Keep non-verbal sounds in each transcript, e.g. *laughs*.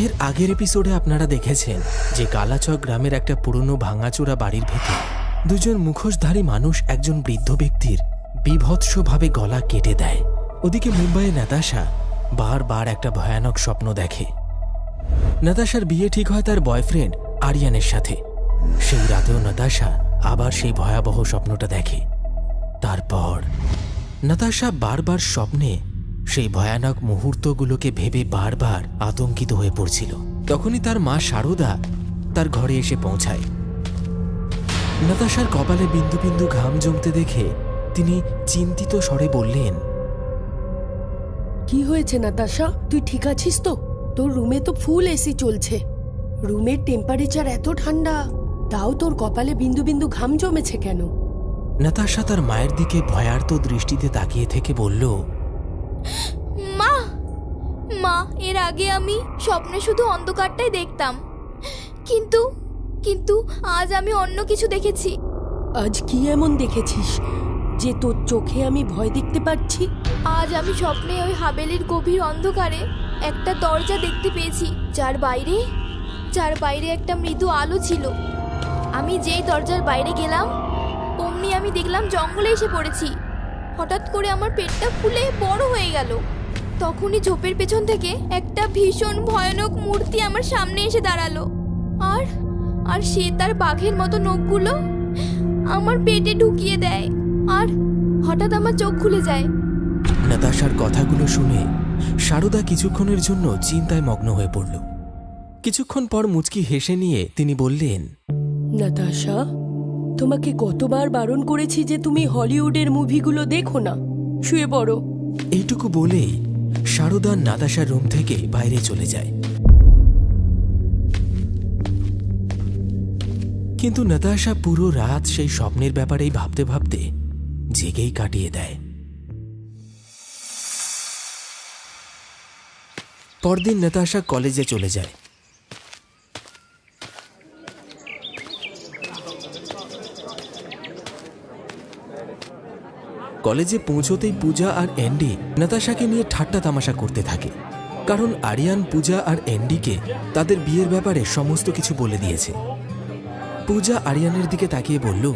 এর আগের এপিসোডে আপনারা দেখেছেন যে কালাচক গ্রামের একটা পুরনো ভাঙাচোরা বাড়ির ভেতর দুজন মুখোশধারী মানুষ একজন বৃদ্ধ ব্যক্তির বিভৎসভাবে গলা কেটে দেয়। ওদিকে মুম্বাইয়ে নাতাশা বারবার একটা ভয়ানক স্বপ্ন দেখে। নাতাশার বিয়ে ঠিক হয় তার বয়ফ্রেন্ড আরিয়ানের সাথে। সেই রাতেও নাতাশা আবার সেই ভয়াবহ স্বপ্নটা দেখে। তারপর নাতাশা বারবার স্বপ্নে সেই ভয়ানক মুহূর্তগুলোকে ভেবে বারবার আতঙ্কিত হয়ে পড়ছিল। তখনই তার মা সারদা তার ঘরে এসে পৌঁছায়। নাতাশার কপালে বিন্দু বিন্দু ঘাম জমতে দেখে তিনি চিন্তিত স্বরে বললেন কি হয়েছে নাতাশা? তুই ঠিক আছিস তো? তোর রুমে তো ফুল এসি চলছে। রুমের টেম্পারেচার এত ঠান্ডা তাও তোর কপালে বিন্দু বিন্দু ঘাম জমেছে কেন? নাতাশা তার মায়ের দিকে ভয়ার্ত দৃষ্টিতে তাকিয়ে থেকে বলল মা মা এর আগে আমি স্বপ্নে শুধু অন্ধকারটাই দেখতাম। কিন্তু কিন্তু আজ আমি অন্য কিছু দেখেছি। আজ কি এমন দেখেছিস যে তোর চোখে আমি ভয় দেখতে পাচ্ছি? আজ আমি স্বপ্নে ওই হাবেলির গভীর অন্ধকারে একটা দরজা দেখতে পেয়েছি যার বাইরে যার বাইরে একটা মৃদু আলো ছিল। আমি যেই দরজার বাইরে গেলাম অমনি আমি দেখলাম জঙ্গলে এসে পড়েছি। হঠাৎ করে আমার পেটটা ফুলে বড় হয়ে গেল। তখনই ঝোপের পেছন থেকে একটা ভীষণ ভয়ানক মূর্তি আমার সামনে এসে দাঁড়াল। আর আর সে তার বাঘের মতো নখগুলো আমার পেটে ঢুকিয়ে দেয়। আর হঠাৎ আমার চোখ খুলে যায়। নাতাশার কথাগুলো শুনে সারদা কিছুক্ষণের জন্য চিন্তায় মগ্ন হয়ে পড়ল। কিছুক্ষণ পর মুচকি হেসে নিয়ে তিনি বললেন নাতাশা তোমাকে কতবার বারণ করেছি যে তুমি হলিউডের মুভিগুলো দেখো না। শুয়ে পড়ো। এইটুকু বলেই সারদা নাতাশার রুম থেকে বাইরে চলে যায়। কিন্তু নাতাশা পুরো রাত সেই স্বপ্নের ব্যাপারেই ভাবতে ভাবতে জেগেই কাটিয়ে দেয়। পরদিন নাতাশা কলেজে চলে যায়। কলেজে পৌঁছতেই পূজা আর অ্যান্ডি নাতাশাকে নিয়ে ঠাট্টা তামাশা করতে থাকে। কারণ আরিয়ান পূজা আর অ্যান্ডিকে তাদের বিয়ের ব্যাপারে সমস্ত কিছু বলে দিয়েছে। পূজা আরিয়ানের দিকে তাকিয়ে বলল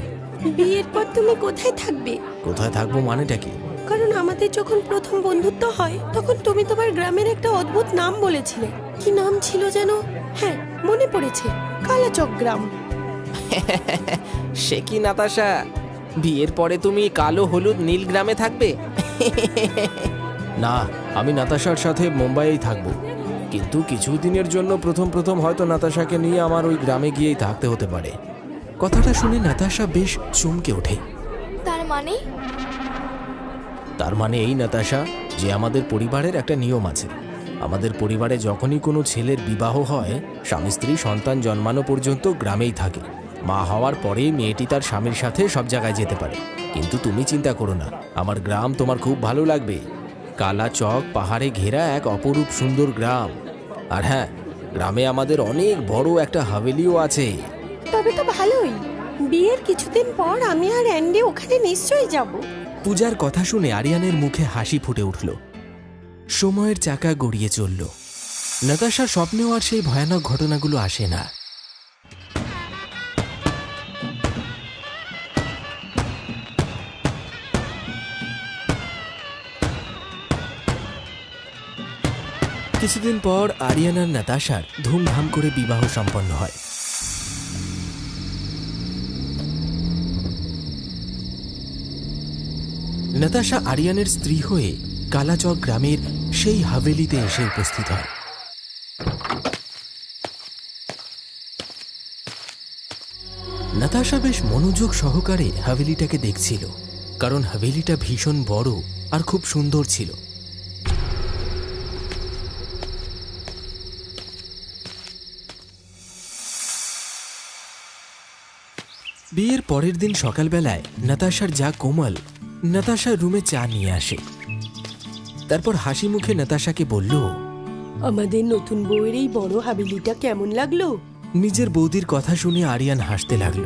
বিয়ের পর তুমি কোথায় থাকবে? কোথায় থাকব মানেটা কি? কারণ আমাদের যখন প্রথম বন্ধুত্ব হয় তখন তুমি তোমার গ্রামের একটা অদ্ভুত নাম বলেছিলে। কি নাম ছিল যেন? হ্যাঁ মনে পড়েছে কালাচক গ্রাম। *laughs* সে কি নাতাশা? বিয়ের পরে তুমি কালো হলুদ নীল গ্রামে থাকবে? *laughs* না আমি নাতাশার সাথে মুম্বাইয়েই থাকব। কিন্তু কিছু দিনের জন্য প্রথম প্রথম হয়তো নাতাশাকে নিয়ে আমার ওই গ্রামে গিয়েই থাকতে হতে পারে। কথাটা শুনে নাতাশা বেশ চমকে ওঠে। তার মানে? তার মানে এই নাতাশা যে আমাদের পরিবারের একটা নিয়ম আছে। আমাদের পরিবারে যখনই কোনো ছেলের বিবাহ হয় স্বামী স্ত্রী সন্তান জন্মানো পর্যন্ত গ্রামেই থাকে। মা হওয়ার পরে মেয়েটি তার স্বামীর সাথে সব জায়গায় যেতে পারে। কিন্তু তুমি চিন্তা করো না আমার গ্রাম তোমার খুব ভালো লাগবে। কালা চক পাহাড়ে ঘেরা এক অপরূপ সুন্দর গ্রাম। আর হ্যাঁ গ্রামে আমাদের অনেক বড় একটা হাভেলিও আছে। তবে তো ভালোই। বিয়ের কিছুদিন পর আমি আর অ্যান্ডি ওখানে নিশ্চয়ই যাব। পূজার কথা শুনে আরিয়ানের মুখে হাসি ফুটে উঠল। সময়ের চাকা গড়িয়ে চলল। নাতাশার স্বপ্নেও আর সেই ভয়ানক ঘটনাগুলো আসে না। কিছুদিন পর আরিয়ান আর নাতাশার ধুমধাম করে বিবাহ সম্পন্ন হয়। নাতাশা আরিয়ানের স্ত্রী হয়ে কালাচক গ্রামের সেই হাভেলিতে এসে উপস্থিত হয়। নাতাশা বেশ মনোযোগ সহকারে হাভেলিটাকে দেখছিল, কারণ হাভেলিটা ভীষণ বড় আর খুব সুন্দর ছিল। বিয়ের পরের দিন সকালবেলায় নাতাশার যা কোমল নাতাশার রুমে চা নিয়ে আসে। তারপর হাসি মুখে নাতাশাকে বলল আমাদের নতুন বউয়ের এই বড় হাবিলিটা কেমন লাগল? নিজের বৌদির কথা শুনে আরিয়ান হাসতে লাগল।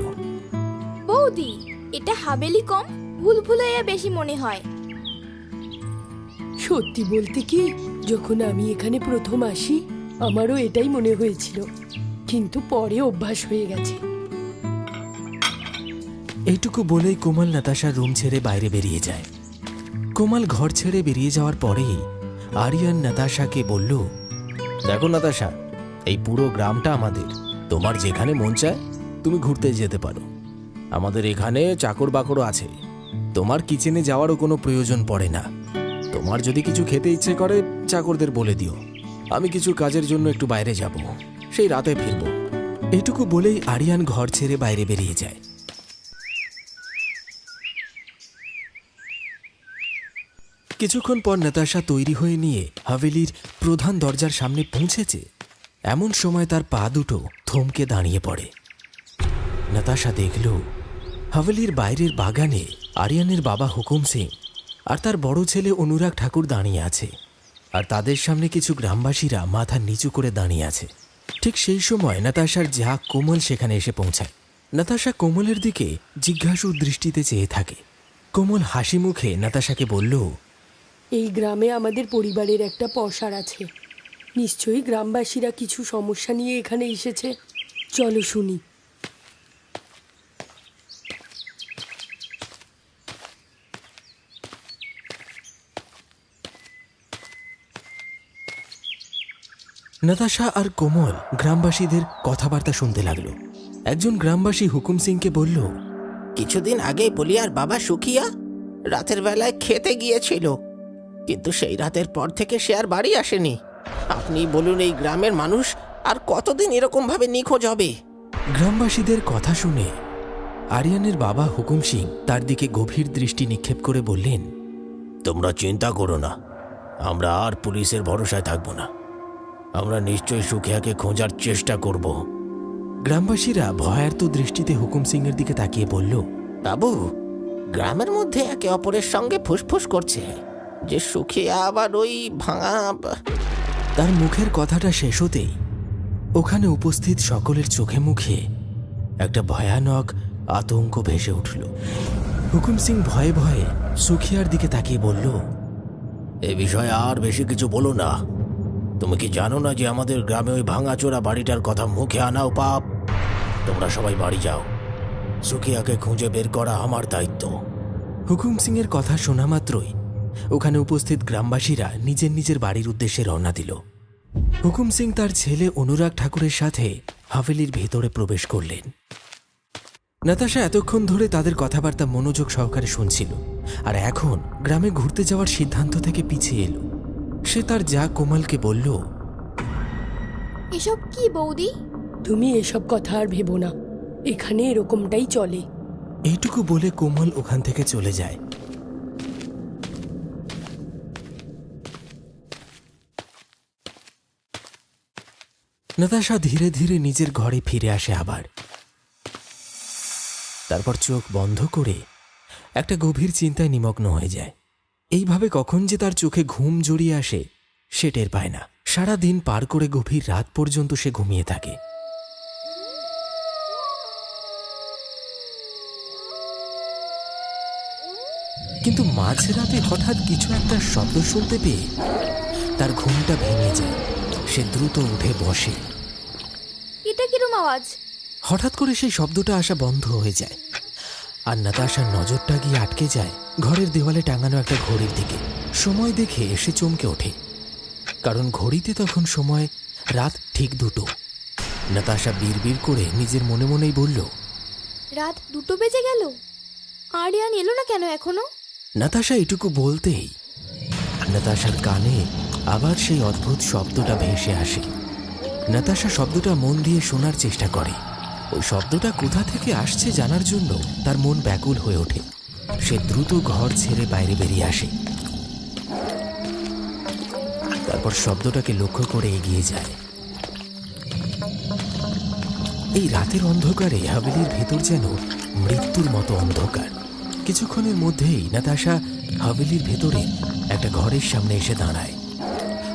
বৌদি এটা হাবেলি কম ভুল ভুলাইয়া বেশি মনে হয়। সত্যি বলতে কি যখন আমি এখানে প্রথম আসি আমারও এটাই মনে হয়েছিল। কিন্তু পরে অভ্যাস হয়ে গেছে। এইটুকু বলেই কোমল নাতাশার রুম ছেড়ে বাইরে বেরিয়ে যায়। কোমল ঘর ছেড়ে বেরিয়ে যাওয়ার পরেই আরিয়ান নাতাশাকে বলল, দেখো নাতাশা, এই পুরো গ্রামটা আমাদের। তোমার যেখানে মন চায়, তুমি ঘুরতে যেতে পারো। আমাদের এখানে চাকর বাকরও আছে। তোমার কিচেনে যাওয়ারও কোনো প্রয়োজন পড়ে না। তোমার যদি কিছু খেতে ইচ্ছে করে, চাকরদের বলে দিও। আমি কিছু কাজের জন্য একটু বাইরে যাব। সেই রাতে ফিরব। এটুকু বলেই আরিয়ান ঘর ছেড়ে বাইরে বেরিয়ে যায়। কিছুক্ষণ পর নাতাশা তৈরি হয়ে নিয়ে হাভেলির প্রধান দরজার সামনে পৌঁছেছে। এমন সময় তার পা দুটো থমকে দাঁড়িয়ে পড়ে। নাতাশা দেখল, হাভেলির বাইরের বাগানে আরিয়ানের বাবা হুকুম সিং আর তার বড় ছেলে অনুরাগ ঠাকুর দাঁড়িয়ে আছে আর তাদের সামনে কিছু গ্রামবাসীরা মাথা নিচু করে দাঁড়িয়ে আছে। ঠিক সেই সময় নাতাশার যা কোমল সেখানে এসে পৌঁছায়। নাতাশা কোমলের দিকে জিজ্ঞাসু দৃষ্টিতে চেয়ে থাকে। কোমল হাসি মুখে নাতাশাকে বলল এই গ্রামে আমাদের পরিবারের একটা পসার আছে। নিশ্চয়ই গ্রামবাসীরা কিছু সমস্যা নিয়ে এখানে এসেছে। চলো শুনি। নাতাশা আর কোমল গ্রামবাসীদের কথাবার্তা শুনতে লাগল। একজন গ্রামবাসী হুকুম সিংকে বলল কিছুদিন আগে বলিয়ার বাবা সুখিয়া রাতের বেলায় খেতে গিয়েছিল। কিন্তু সেই রাতের পর থেকে সে আর বাড়ি আসেনি। আপনি বলুন এই গ্রামের মানুষ আর কতদিন এরকম ভাবে নিখোঁজ হবে? গ্রামবাসীদের কথা শুনে আরিয়ানের বাবা হুকুম সিং তার দিকে গভীর দৃষ্টি নিক্ষেপ করে বললেন তোমরা চিন্তা করো না। আমরা আর পুলিশের ভরসায় থাকব না। আমরা নিশ্চয়ই সুখিয়াকে খোঁজার চেষ্টা করব। গ্রামবাসীরা ভয়ার্ত দৃষ্টিতে হুকুম সিংয়ের দিকে তাকিয়ে বলল বাবু গ্রামের মধ্যে একে অপরের সঙ্গে ফুসফুস করছে। যে সুখিয়া আবার ওই ভাঙা তার মুখের কথাটা শেষ হতেই ওখানে উপস্থিত সকলের চোখে মুখে একটা ভয়ানক আতঙ্ক ভেসে উঠল। হুকুম সিং ভয়ে ভয়ে সুখিয়ার দিকে তাকিয়ে বলল এ বিষয়ে আর বেশি কিছু বলো না। তুমি কি জানো না যে আমাদের গ্রামে ওই ভাঙাচোরা বাড়িটার কথা মুখে আনাও পাপ? তোমরা সবাই বাড়ি যাও। সুখিয়াকে খুঁজে বের করা আমার দায়িত্ব। হুকুম সিংয়ের কথা শোনা মাত্রই ওখানে উপস্থিত গ্রামবাসীরা নিজের নিজের বাড়ির উদ্দেশ্যে রওনা দিল। হুকুম সিং তার ছেলে অনুরাগ ঠাকুরের সাথে হাভেলির ভেতরে প্রবেশ করলেন। নাতাশা এতক্ষণ ধরে তাদের কথাবার্তা মনোযোগ সহকারে শুনছিল আর এখন গ্রামে ঘুরতে যাওয়ার সিদ্ধান্ত থেকে পিছিয়ে এলো। সে তার যা কোমলকে বলল এসব কি বৌদি? তুমি এসব কথা আর ভেবো না। এখানে এরকমটাই চলে। এইটুকু বলে কোমল ওখান থেকে চলে যায়। নাতাশা ধীরে ধীরে নিজের ঘরে ফিরে আসে আবার। তারপর চোখ বন্ধ করে একটা গভীর চিন্তায় নিমগ্ন হয়ে যায়। এইভাবে কখন যে তার চোখে ঘুম জড়িয়ে আসে, সে টের পায় না। সারা দিন পার করে গভীর রাত পর্যন্ত সে ঘুমিয়ে থাকে। কিন্তু মাঝরাতে হঠাৎ কিছু একটা শব্দ শুনতে পেয়ে তার ঘুমটা ভেঙে যায়। সে দ্রুত উঠে বসে। এটা কিরম আওয়াজ? হঠাৎ করে সেই শব্দটা আসা বন্ধ হয়ে যায়। আর নাতাশার নজরটা গিয়ে আটকে যায় ঘরের দেওয়ালে টাঙানো একটা ঘড়ির দিকে। সময় দেখে এসে চমকে ওঠে। কারণ ঘড়িতে তখন সময় রাত ঠিক দুটো। নাতাশা বিড়বিড় করে নিজের মনে মনেই বলল রাত দুটো বেজে গেল? আরিয়ান এলো না কেন এখনও? নাতাশা এটুকু বলতেই নাতাশার কানে আবার সেই অদ্ভুত শব্দটা ভেসে আসে। নাতাশা শব্দটা মন দিয়ে শোনার চেষ্টা করে। ওই শব্দটা কোথা থেকে আসছে জানার জন্য তার মন ব্যাকুল হয়ে ওঠে। সে দ্রুত ঘর ছেড়ে বাইরে বেরিয়ে আসে। তারপর শব্দটাকে লক্ষ্য করে এগিয়ে যায়। এই রাতের অন্ধকারে হাভেলির ভেতর যেন মৃত্যুর মতো অন্ধকার। কিছুক্ষণের মধ্যেই নাতাশা হাভেলির ভেতরে একটা ঘরের সামনে এসে দাঁড়ায়।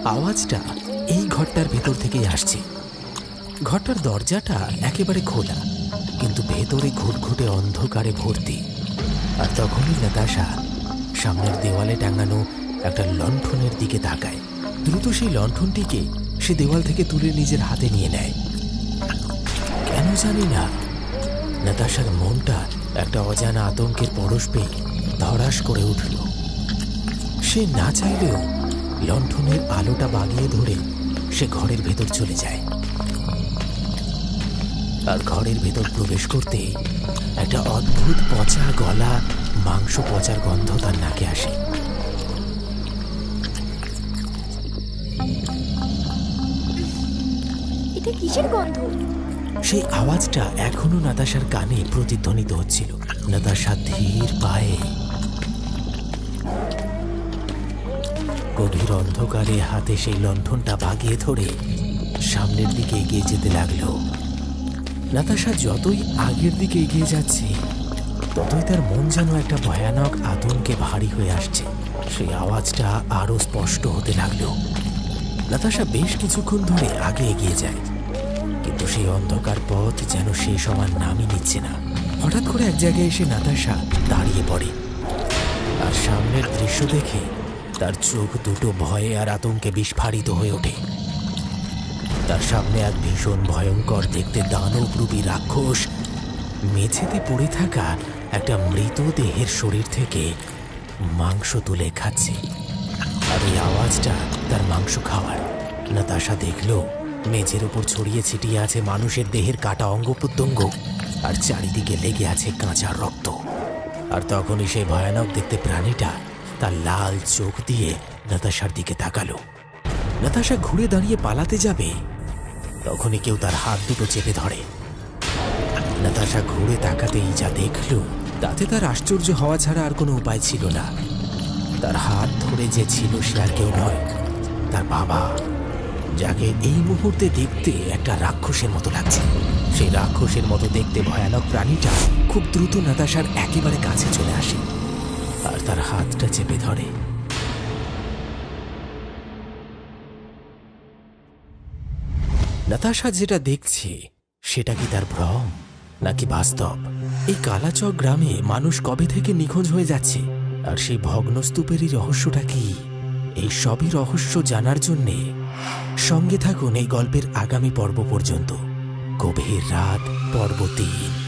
আওয়াজটা এই ঘরটার ভেতর থেকেই আসছে। ঘরটার দরজাটা একেবারে খোলা, কিন্তু ভেতরে ঘুটঘুটে অন্ধকারে ভর্তি। আর তখনই নাতাশা সামনের দেওয়ালে টাঙানো একটা লণ্ঠনের দিকে তাকায়। দ্রুত সেই লণ্ঠনটিকে সে দেওয়াল থেকে তুলে নিজের হাতে নিয়ে নেয়। কেন জানি না, নাতাশার মনটা একটা অজানা আতঙ্কের পরশ পেয়ে ধরাস করে উঠল। সে না চাইলেও লণ্ঠনের আলোটা বাগিয়ে ধরে সে ঘরের ভেতর চলে যায়। আর ঘরের ভেতর প্রবেশ করতে একটা অদ্ভুত পচা গলা মাংস পচার গন্ধ তার নাকে আসে। এটা কিসের গন্ধ? সেই আওয়াজটা এখনও নাতাশার কানে প্রতিধ্বনিত হচ্ছিল। নাতাশা ধীর পায়ে গভীর অন্ধকারে হাতে সেই লণ্ঠনটা বাগিয়ে ধরে সামনের দিকে এগিয়ে যেতে লাগল। নাতাশা যতই আগের দিকে এগিয়ে যাচ্ছে, ততই তার মন যেন একটা ভয়ানক আতঙ্কে ভারী হয়ে আসছে। সেই আওয়াজটা আরও স্পষ্ট হতে লাগল। নাতাশা বেশ কিছুক্ষণ ধরে আগে এগিয়ে যায়, কিন্তু সেই অন্ধকার পথ যেন শেষ হওয়ার নামই নিচ্ছে না। হঠাৎ করে এক জায়গায় এসে নাতাশা দাঁড়িয়ে পড়ে। আর সামনের দৃশ্য দেখে তার চোখ দুটো ভয়ে আর আতঙ্কে বিস্ফারিত হয়ে ওঠে। তার সামনে এক ভীষণ ভয়ঙ্কর দেখতে দানবরূপী রাক্ষস মেঝেতে পড়ে থাকা একটা মৃত দেহের শরীর থেকে মাংস তুলে খাচ্ছে। আর এই আওয়াজটা তার মাংস খাওয়ার। না নাতাশা দেখল মেঝের ওপর ছড়িয়ে ছিটিয়ে আছে মানুষের দেহের কাটা অঙ্গ প্রত্যঙ্গ আর চারিদিকে লেগে আছে কাঁচা রক্ত। আর তখনই সেই ভয়ানক দেখতে প্রাণীটা তার লাল চোখ দিয়ে নাতাশার দিকে তাকালো। নাতাশা ঘুরে দাঁড়িয়ে পালাতে যাবে, তখনই কেউ তার হাত দুটো চেপে ধরে। নাতাশা ঘুরে তাকাতেই যা দেখল, তাতে তার আশ্চর্য হওয়া ছাড়া আর কোনো উপায় ছিল না। তার হাত ধরে যে ছিল সে আর কেউ নয়, তার বাবা, যাকে এই মুহূর্তে দেখতে একটা রাক্ষসের মতো লাগছে। সেই রাক্ষসের মতো দেখতে ভয়ানক প্রাণীটা খুব দ্রুত নাতাশার একেবারে কাছে চলে আসে। আর তার হাতটা চেপে ধরে। নাতাশা যেটা দেখছে, সেটা কি তার ভ্রম, নাকি বাস্তব? এই কালাচক গ্রামে মানুষ কবে থেকে নিখোঁজ হয়ে যাচ্ছে? আর সেই ভগ্নস্তূপেরই রহস্যটা কি? এই সবই রহস্য জানার জন্যে সঙ্গে থাকুন এই গল্পের আগামী পর্ব পর্যন্ত। গভীর রাত, পর্ব তিন।